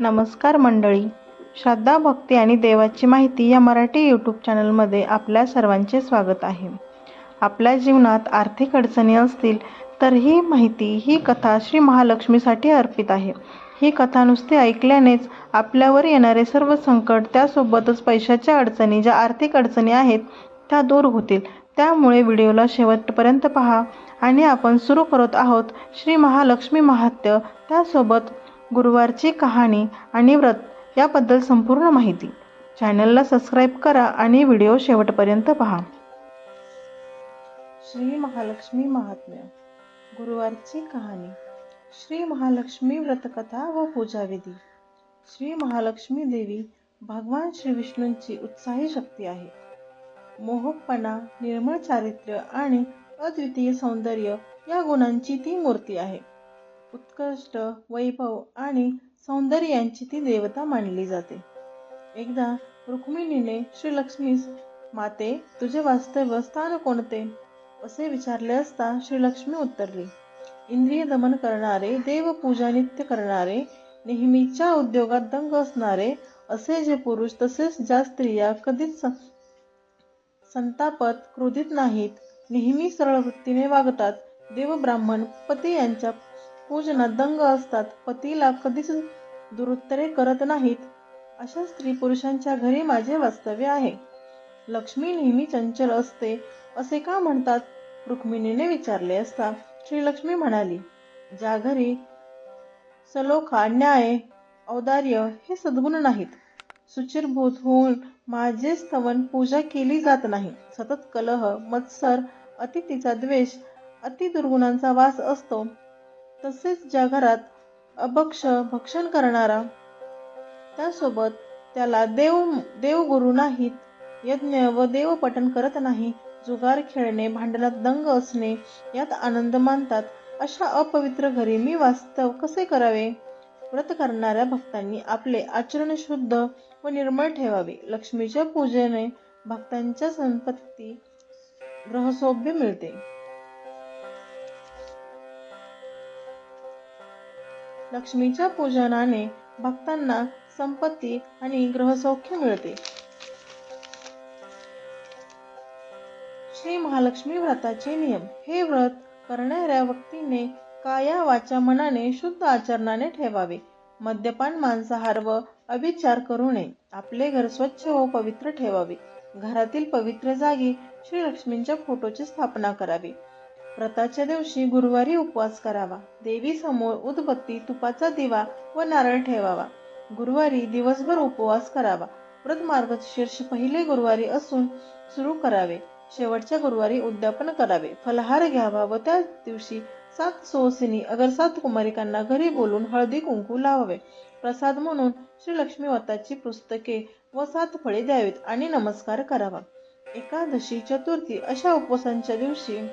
नमस्कार मंडळी. श्रद्धा भक्ती आणि देवाची माहिती या मराठी यूट्यूब चॅनलमध्ये आपल्या सर्वांचे स्वागत आहे. आपल्या जीवनात आर्थिक अडचणी असतील तर ही माहिती ही कथा श्री महालक्ष्मीसाठी अर्पित आहे. ही कथा नुसती ऐकल्यानेच आपल्यावर येणारे सर्व संकट त्यासोबतच पैशाच्या अडचणी ज्या आर्थिक अडचणी आहेत त्या दूर होतील. त्यामुळे व्हिडिओला शेवटपर्यंत पहा आणि आपण सुरू करत आहोत श्री महालक्ष्मी महात्य त्यासोबत गुरुवारची कहाणी आणि व्रत याबद्दल संपूर्ण माहिती. चॅनलला सबस्क्राईब करा आणि व्हिडिओ शेवटपर्यंत पहा. श्री महालक्ष्मी महात्म्य. गुरुवारची कहाणी. श्री महालक्ष्मी व्रतकथा व पूजाविधी. श्री महालक्ष्मी देवी भगवान श्री विष्णूंची उत्साही शक्ती आहे. मोहकपणा निर्मळ चारित्र्य आणि अद्वितीय सौंदर्य या गुणांची ती मूर्ती आहे. उत्कृष्ट वैभव आणि सौंदर्य यांची ती देवता मानली जाते. एकदा रुक्मिणीने श्रीलक्ष्मीस माते तुझे वास्तव्य स्थान कोणते? असे विचारले असता श्रीलक्ष्मी उत्तरली इंद्रिय दमन करणारे देवपूजा नित्य करणारे नेहमीच्या उद्योगात दंग असणारे असे जे पुरुष तसेच ज्या स्त्रिया कधीच संतापत क्रोधित नाहीत नेहमी सरळ वृत्तीने वागतात देव ब्राह्मण पती यांच्या पूजना दंग असतात. पतीला कधीच दुरुत्तरे करत नाहीत. अशा स्त्री पुरुषांच्या घरी माझे वास्तव्य आहे. लक्ष्मी नेहमी चंचल असते असे का म्हणतात? रुक्मिणीने विचारले असता श्रीलक्ष्मी म्हणाली ज्या घरी सलोखा न्याय औदार्य हे सद्गुण नाहीत सुचिरभूत होऊन माझे स्तवन पूजा केली जात नाही. सतत कलह मत्सर अतिथीचा द्वेष अति दुर्गुणांचा वास असतो. तसेच ज्या घरात अभक्ष भक्षण करणारा त्यासोबत त्याला देव देवगुरु नाहीत यज्ञ व देवपठण करत नाही जुगार खेळणे भांडणात दंग असणे यात आनंद मानतात अशा अपवित्र घरी मी वास्तव कसे करावे? व्रत करणाऱ्या भक्तांनी आपले आचरण शुद्ध व निर्मळ ठेवावे. लक्ष्मीच्या पूजेने भक्तांच्या संपत्ती ग्रहसौभ्य मिळते. लक्ष्मीच्या पूजनाने भक्तांना संपत्ती आणि ग्रहसौख्य मिळते. श्री महालक्ष्मी व्रताचे नियम. हे व्रत करणाऱ्या व्यक्तीने काया वाचा मनाने शुद्ध आचरणाने ठेवावे. मद्यपान मांसाहार व अभिचार करू नये. आपले घर स्वच्छ व पवित्र ठेवावे. घरातील पवित्र जागी श्री लक्ष्मींच्या फोटोची स्थापना करावी. व्रताच्या दिवशी गुरुवारी उपवास करावा. देवी समोर उदबत्ती तुपाचा दिवा व नारळ ठेवावा. गुरुवारी दिवसभर उपवास करावा. व्रत मार्गशीर्ष पहिले गुरुवारी असून सुरू करावे. शेवटच्या गुरुवारी उद्यापन करावे. फलहार घ्यावा व त्या दिवशी सात सोसिनी अगर सात कुमारिकांना घरी बोलून हळदी कुंकू लावावे. प्रसाद म्हणून श्री लक्ष्मी व्रताची पुस्तके व सात फळे द्यावीत आणि नमस्कार करावा. एकादशी चतुर्थी अशा उपवासांच्या दिवशी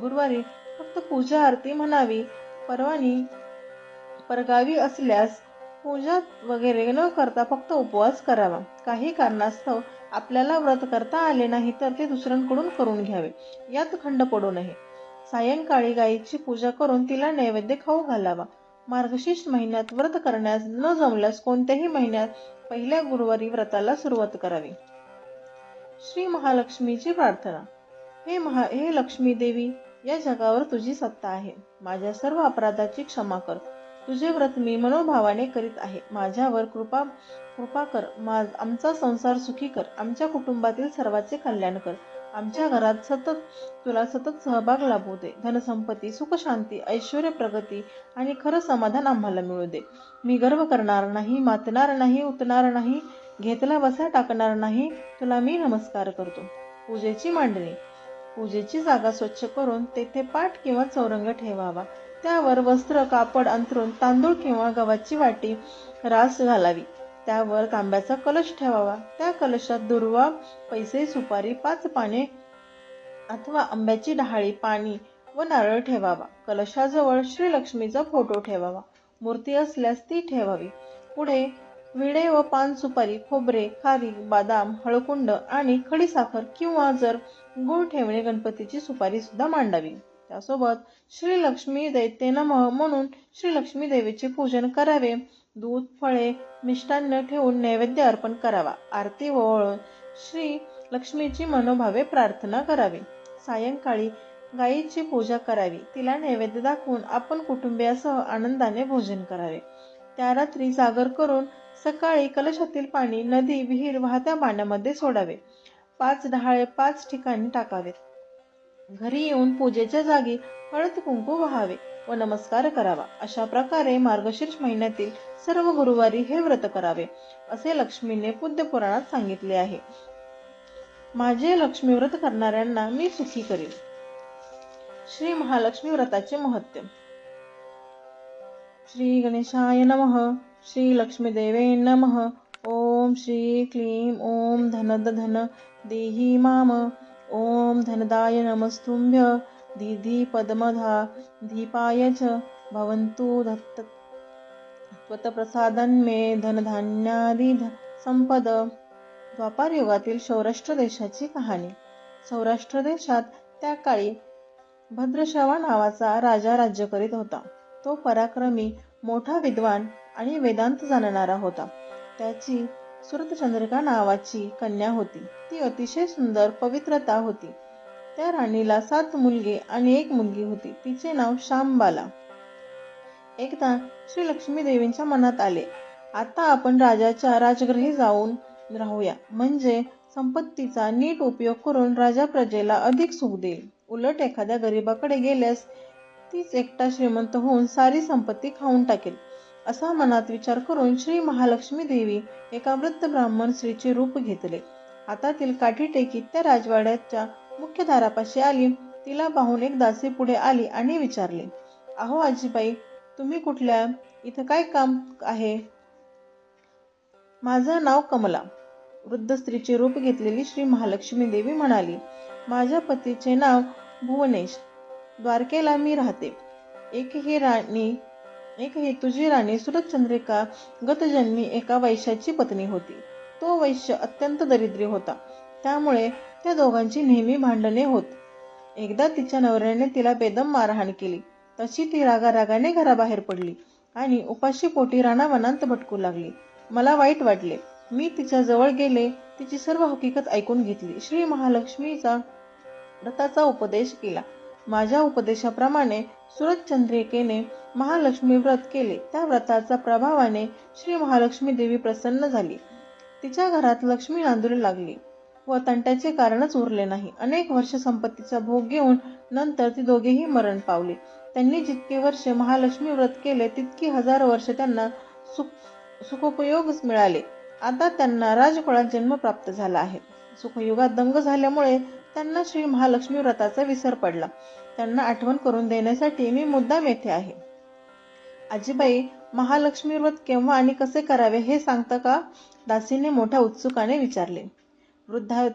गुरुवारी फक्त पूजा आरती म्हणावी. परवानी परगावी असल्यास पूजा वगैरे न करता फक्त उपवास करावा. काही कारणास्तव आपल्याला व्रत करता आले नाही तर ते दुसऱ्यांकडून करून घ्यावे. यात खंड पडू नये. सायंकाळी गायीची पूजा करून तिला नैवेद्य खाऊ घालावा. मार्गशीर्ष महिन्यात व्रत करण्यास न जमल्यास कोणत्याही महिन्यात पहिल्या गुरुवारी व्रताला सुरुवात करावी. श्री महालक्ष्मीची प्रार्थना. हे महा हे लक्ष्मी देवी या जगावर तुझी सत्ता आहे. माझ्या सर्व अपराधाची क्षमा कर. तुझे व्रत मी मनोभावाने करीत आहे. माझ्यावर कृपा कृपा कर. मा आमचा संसार सुखी कर. आमच्या कुटुंबातील सर्वांचे कल्याण कर. आमच्या घरात सतत तुला सतत सहभाग लाभू दे. धनसंपत्ती सुखशांती ऐश्वर प्रगती आणि खरं समाधान आम्हाला मिळू दे. मी गर्व करणार नाही मातणार नाही उतणार नाही घेतला बसा टाकणार नाही. तुला मी नमस्कार करतो. पूजेची मांडणी. पूजेची जागा स्वच्छ करून तेथे पाठ किंवा चौरंग ठेवावा. त्यावर वस्त्र कापड अंथरून तांदूळ किंवा गव्हाची वाटी रास घालावी. त्यावर तांब्याचा कलश ठेवावा. त्या कलशात दुर्वा पैसे सुपारी पाच पाने अथवा आंब्याची डहाळी पाणी व नारळ ठेवावा. कलशाजवळ श्रीलक्ष्मीचा फोटो ठेवावा. मूर्ती असल्यास ती ठेवावी. पुढे विडे व पान सुपारी खोबरे खारी बादाम हळकुंड आणि खडीसाखर किंवा जर गुळ ठेवणे गणपतीची सुपारी सुद्धा मांडावी. त्यासोबत श्री लक्ष्मी दैत्य नमः म्हणून श्री लक्ष्मी देवीचे पूजन करावे. दूध फळे मिष्टान्न ठेवून नैवेद्य अर्पण करावा. आरती ओवाळून श्री लक्ष्मीची मनोभावे प्रार्थना करावी. सायंकाळी गायीची पूजा करावी. तिला नैवेद्य दाखवून आपण कुटुंबियासह आनंदाने भोजन करावे. त्या रात्री जागर करून सकाळी कलशातील पाणी नदी विहीर वाहत्या पाण्यामध्ये सोडावे. पाच डहाळे पाच ठिकाणी टाकावेत. घरी येऊन पूजेच्या जागी हळद कुंकू व्हावे व नमस्कार करावा. अशा प्रकारे मार्गशीर्ष महिन्यातील सर्व गुरुवारी हे व्रत करावे असे लक्ष्मीने पुद्य पुराणात सांगितले आहे. माझे लक्ष्मी व्रत करणाऱ्यांना मी सुखी करेन. श्री महालक्ष्मी व्रताचे महत्त्व. श्री गणेशाय नमः श्री लक्ष्मीदेवे नमः. ओम श्री क्लीं ओम धनद धन देही माम ओम धनदाय नमस्तुभ्य दीदी पद्मधा धीपाय च भवन्तु धत्त त्वतप्रसादन मे धनधान्यादी संपद। द्वापार युगातील सौराष्ट्र देशाची कहाणी। सौराष्ट्र देशात त्या काळी भद्रश्रवा नावाचा राजा राज्य करीत होता. तो पराक्रमी मोठा विद्वान आणि वेदांत जाणणारा होता. त्याची सुरतचंद्रिका नावाची कन्या होती. ती अतिशय सुंदर पवित्रता होती. त्या राणीला सात मुलगे आणि एक मुलगी होती. तिचे नाव श्यामबाला. एकदा श्री लक्ष्मी देवींच्या मनात आले. आता आपण राजाच्या राजगृही जाऊन राहूया. म्हणजे संपत्तीचा नीट उपयोग करून राजा प्रजेला अधिक सुख देईल. उलट एखाद्या गरीबाकडे गेल्यास तीच एकटा श्रीमंत होऊन सारी संपत्ती खाऊन टाकेल. असा मनात विचार करून श्री महालक्ष्मी देवी एका वृद्ध ब्राह्मण स्त्रीचे रूप घेतले. हातातील काठी टेकीत त्या राजवाड्याच्या मुख्य दारापाशी आली. तिला पाहून एक दासी पुढे आली आणि विचारले अहो आजीबाई तुम्ही कुठल्या? इथं काय काम आहे? माझं नाव कमला. वृद्ध स्त्रीचे रूप घेतलेली श्री महालक्ष्मी देवी म्हणाली माझ्या पतीचे नाव भुवनेश. द्वारकेला मी राहते. एकही राणी एक ही तुझी राणी सुरतचंद्रिका गतजन्मी एका वैश्याची पत्नी होती. तो वैश्य अत्यंत दरिद्री होता. त्यामुळे त्या दोघांची नेहमी भांडणे होत. एकदा तिच्या नवऱ्याने तिला बेदम मारहाण केली. तशी ती रागारागाने घराबाहेर पडली आणि उपाशी पोटी राणावनांत भटकू लागली. मला वाईट वाटले. मी तिच्या जवळ गेले तिची सर्व हकीकत ऐकून घेतली. श्री महालक्ष्मीचा रथाचा उपदेश केला. माझ्या उपदेशाप्रमाणे सुरतचंद्रिकेने महालक्ष्मी व्रत केले. त्या व्रताचा प्रभावाने श्री महालक्ष्मी देवी प्रसन्न झाली. तिच्या घरात लक्ष्मी नांदू लागली व तंट्याचे कारणच उरले नाही. अनेक वर्ष संपत्तीचा भोग घेऊन नंतर ती दोघेही मरण पावले. त्यांनी जितके वर्ष महालक्ष्मी व्रत केले तितकी हजार वर्ष त्यांना सुख सुखोपयोग मिळाले. आता त्यांना राजकुळात जन्म प्राप्त झाला आहे. सुखयुगात दंग झाल्यामुळे त्यांना श्री महालक्ष्मी व्रताचा विसर पडला. त्यांना आठवण करून देण्यासाठी मी मुद्दाम येथे आहे. आजीबाई महालक्ष्मी व्रत केव्हा आणि कसे करावे हे सांगता का? दासीने मोठ्या उत्सुकाने विचारले. वृद्धा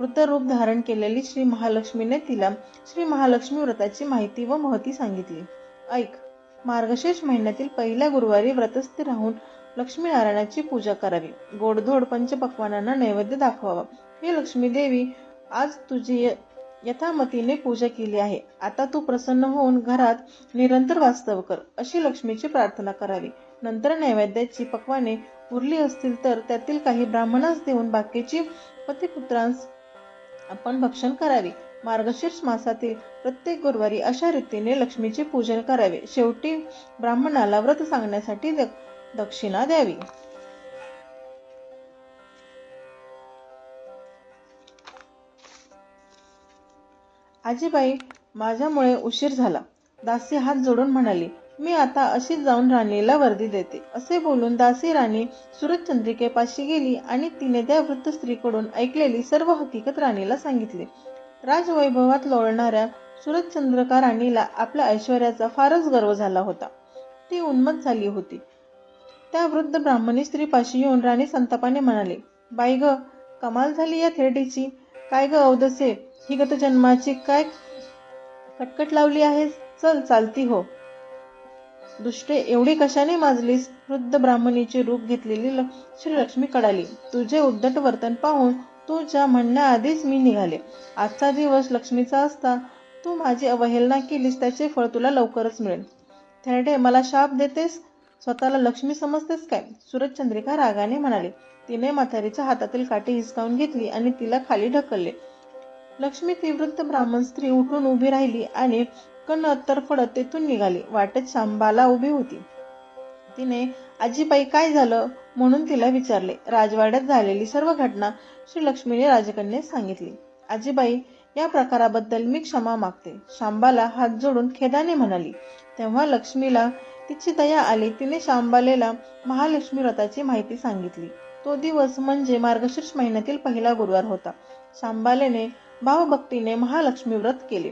वृद्ध रूप धारण केलेली श्री महालक्ष्मीने तिला श्री महालक्ष्मी व्रताची माहिती व महती सांगितली. ऐक मार्गशीर्ष महिन्यातील पहिल्या गुरुवारी व्रतस्थ राहून लक्ष्मीनारायणाची पूजा करावी. गोडधोड पंचपक्वानांना नैवेद्य दाखवावा. हे लक्ष्मी देवी आज तुझी यथामतीने पूजा केली आहे. आता तू प्रसन्न होऊन घरात निरंतर वास्तव कर अशी लक्ष्मीची प्रार्थना करावी. नंतर नैवेद्याची पक्वाने उरली असतील तर त्यातील काही ब्राह्मणास देऊन बाकीची पतिपुत्रांस आपण भक्षण करावे. मार्गशीर्ष मासातील प्रत्येक गुरुवारी अशा रीतीने लक्ष्मीचे पूजन करावे. शेवटी ब्राह्मणाला व्रत सांगण्यासाठी दक्षिणा द्यावी. आजीबाई माझ्यामुळे उशीर झाला. दासी हात जोडून म्हणाली मी आता अशीच जाऊन राणीला वर्दी देते. असे बोलून दासी राणी सुरतचंद्रिकेपाशी गेली आणि तिने त्या वृद्ध स्त्रीकडून ऐकलेली सर्व हकीकत राणीला सांगितली. राजवैभवात लोळणाऱ्या सुरतचंद्रका राणीला आपल्या ऐश्वर्याचा फारच गर्व झाला होता. ती उन्मत झाली होती. त्या वृद्ध ब्राह्मणी स्त्रीपाशी येऊन राणी संतापाने म्हणाली बाई ग कमाल झाली या थेरडीची. काय ग औदसे? ही गत जन्माची काय कटकट लावली आहे? चल चालती हो. दुष्टे एवढी कशाने माजलीस? वृद्ध ब्राह्मणीचे रूप घेतलेली श्री लक्ष्मी कडाली तुझे उद्धट वर्तन पाहून तुझ्या म्हणण्याआधीच मी निघाले. आजचा दिवस लक्ष्मीचा असता. तू माझी अवहेलना केलीस त्याचे फळ तुला लवकरच मिळेल. थेरडे मला शाप देतेस? स्वतःला लक्ष्मी समजतेस काय? सूरजचंद्रिका रागाने म्हणाली. तिने म्हातारीच्या हातातील काठी हिसकावून घेतली आणि तिला खाली ढकलले. लक्ष्मी ती वृद्ध ब्राह्मण स्त्री उठून उभी राहिली आणि कण तरफडत तेथून निघाली. वाटेत शांबाला उभी होती. तिने आजीबाई काय झालं? म्हणून तिला विचारले. राजवाड्यात झालेली सर्व घटना श्री लक्ष्मीने राजकन्यास सांगितली. आजीबाई या प्रकाराबद्दल मी क्षमा मागते. शांबाला हात जोडून खेदाने म्हणाली. तेव्हा लक्ष्मीला तिची दया आली. तिने शांबालेला महालक्ष्मी व्रताची माहिती सांगितली. तो दिवस म्हणजे मार्गशीर्ष महिन्यातील पहिला गुरुवार होता. शांबालेने भावभक्तीने महालक्ष्मी व्रत केले.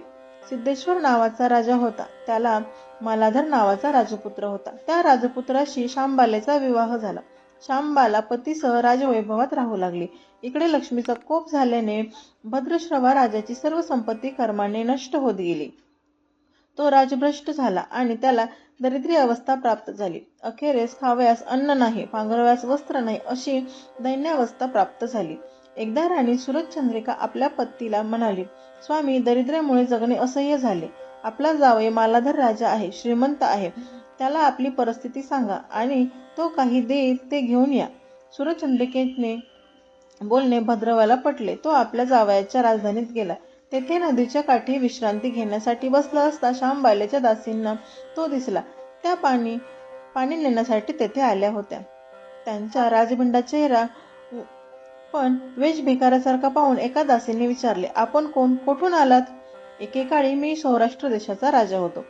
सिद्धेश्वर नावाचा राजा होता. त्याला मालाधर नावाचा राजपुत्र होता. त्या राजपुत्राशी शांबालेचा विवाह झाला. शांबाला पतीसह राजवैभवात राहू लागले. इकडे लक्ष्मीचा कोप झाल्याने भद्रश्रवा राजाची सर्व संपत्ती कर्माने नष्ट होत गेली. तो राजभ्रष्ट झाला आणि त्याला दरिद्री अवस्था प्राप्त झाली. अखेरेस खावयास अन्न नाही पांघरव्यास वस्त्र नाही अशी दैन्यावस्था प्राप्त झाली. एकदा राणी सुरजचंद्रिका आपल्या पत्तीला म्हणाली स्वामी दरिद्र्यामुळे जगणे असह्य झाले. आपला जावई मालाधर राजा आहे श्रीमंत आहे. त्याला आपली परिस्थिती सांगा आणि तो काही देईल ते घेऊन या. सुरचंद्रिकेने बोलणे भद्रवाला पटले. तो आपल्या जावयाच्या राजधानीत गेला. तेथे नदीच्या काठी विश्रांती घेण्यासाठी बसला असता श्यामबालेच्या दासींना तो दिसला. त्या पाणी पाणी नेण्यासाठी तेथे आल्या होत्या. त्यांचा राजबिंडा चेहरा पण वेश भिकाऱ्यासारखा पाहून एका दासीने विचारले आपण कोण? कुठून आलात? एकेकाळी मी सौराष्ट्र देशाचा राजा होतो.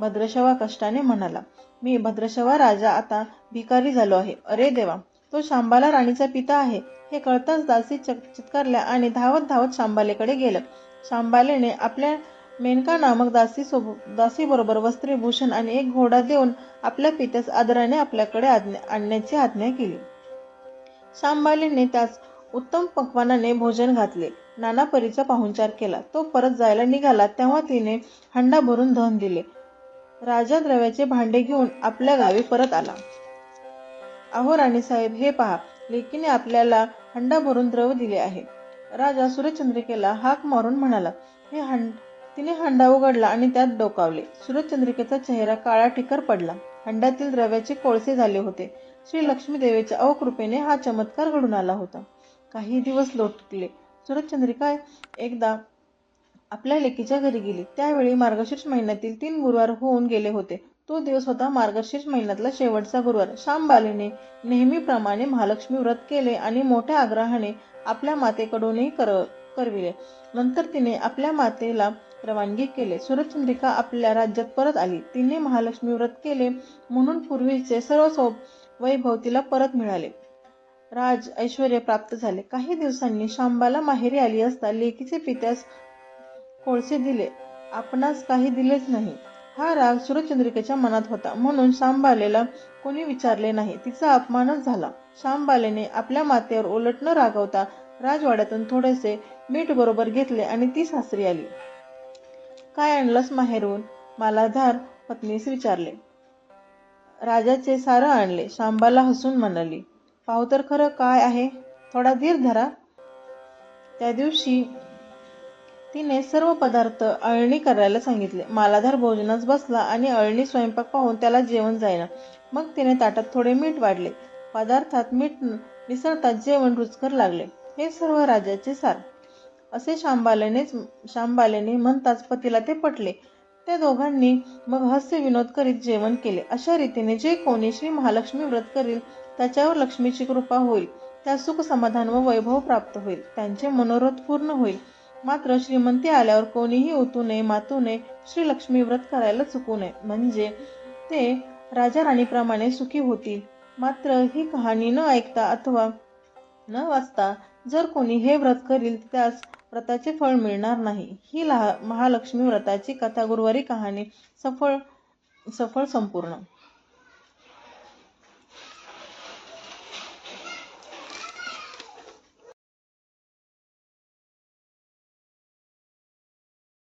भद्रशवा कष्टाने म्हणाला मी भद्रशवा राजा आता भिकारी झालो आहे. अरे देवा तो शांबाला राणीचा पिता आहे. हे कळताच दासी चक- चित्कारल्या आणि धावत धावत शांबालेकडे गेलं. शांबालेने आपल्या मेनका नामक दासी सोबत दासी बरोबर वस्त्रभूषण आणि एक घोडा देऊन आपल्या पित्यास आदराने आपल्याकडे आज्ञा- आणण्याची आज्ञा केली. शांबालीने त्यास उत्तम पकवानाने भोजन घातले. नाना परीचा पाहुणचार केला. तो परत जायला निघाला तेव्हा तिने हंडा भरून धन दिले. राजा द्रव्याचे भांडे घेऊन आपल्या गावी परत आला. अहो राणीसाहेब हे पहा. लेकीने आपल्याला हंडा भरून द्रव दिले आहे. राजा सूर्यचंद्रिकेला हाक मारून म्हणाला हे हंड तिने हंडा उघडला आणि त्यात डोकावले. सूर्यचंद्रिकेचा चेहरा काळा टिकर पडला. हंड्यातील द्रव्याचे कोळसे झाले होते. श्री लक्ष्मी देवीच्या अवकृपेने हा चमत्कार घडून आला होता. काही दिवस लोटले. सूरजचंद्रिका एकदा आपल्या लेकीच्या घरी गेली. त्यावेळी मार्गशीर्ष महिन्यातील तीन गुरुवार होऊन गेले होते. तो दिवस होता मार्गशीर्ष महिन्यातला शेवटचा गुरुवार. श्यामबालीने नेहमीप्रमाणे महालक्ष्मी व्रत केले आणि मोठ्या आग्रहाने आपल्या मातेकडूनही कर करविले. नंतर तिने आपल्या मातेला रवानगी केले. सूरजचंद्रिका आपल्या राज्यात परत आली. तिने महालक्ष्मी व्रत केले म्हणून पूर्वीचे सर्व सौ वैभव तिला परत मिळाले. राज ऐश्वर प्राप्त झाले. काही दिवसांनी शांबाला माहेरी आली असता लेकीचे पित्यास कोळसे दिले. आपणास काही दिलेच नाही. हा राग सूर्यचंद्रिकेच्या मनात होता. म्हणून शांबालेला कोणी विचारले नाही. तिचा अपमानच झाला. शांबालेने आपल्या मातेवर उलट न रागवता राजवाड्यातून थोडेसे मीठ बरोबर घेतले आणि ती सासरी आली. काय आणलंस माहेरून? मालाधार पत्नीस विचारले. राजाचे सारं आणले. शांबाला हसून म्हणाली. पाहू तर खरं काय आहे. थोडा धीर धरा. त्या दिवशी तिने सर्व पदार्थ अळणी करायला सांगितले. मालाधार भोजनास बसला आणि अळणी स्वयंपाक पाहून त्याला जेवण जाईना मग तिने ताटात थोडे मीठ वाढले. पदार्थात मीठ मिसळताच जेवण रुचकर लागले. हे सर्व राजाचे सार. असे शांबालेनेच शांबालेने म्हणताच पतीला ते पटले. त्या दोघांनी मग हास्य विनोद करीत जेवण केले. अशा रीतीने जे कोणी श्री महालक्ष्मी व्रत करील त्याच्यावर लक्ष्मीची कृपा होईल. त्या सुख समाधान व वैभव प्राप्त होईल. त्यांचे मनोरथ पूर्ण होईल. मात्र श्रीमंती आल्यावर कोणीही उतू नये मातू नये श्री लक्ष्मी व्रत करायला चुकू नये. म्हणजे ते राजा राणीप्रमाणे सुखी होतील. मात्र ही कहाणी न ऐकता अथवा न वाचता जर कोणी हे व्रत करील त्यास व्रताचे फळ मिळणार नाही. ही लहा महालक्ष्मी व्रताची कथा गुरुवारी कहाणी सफळ सफळ संपूर्ण.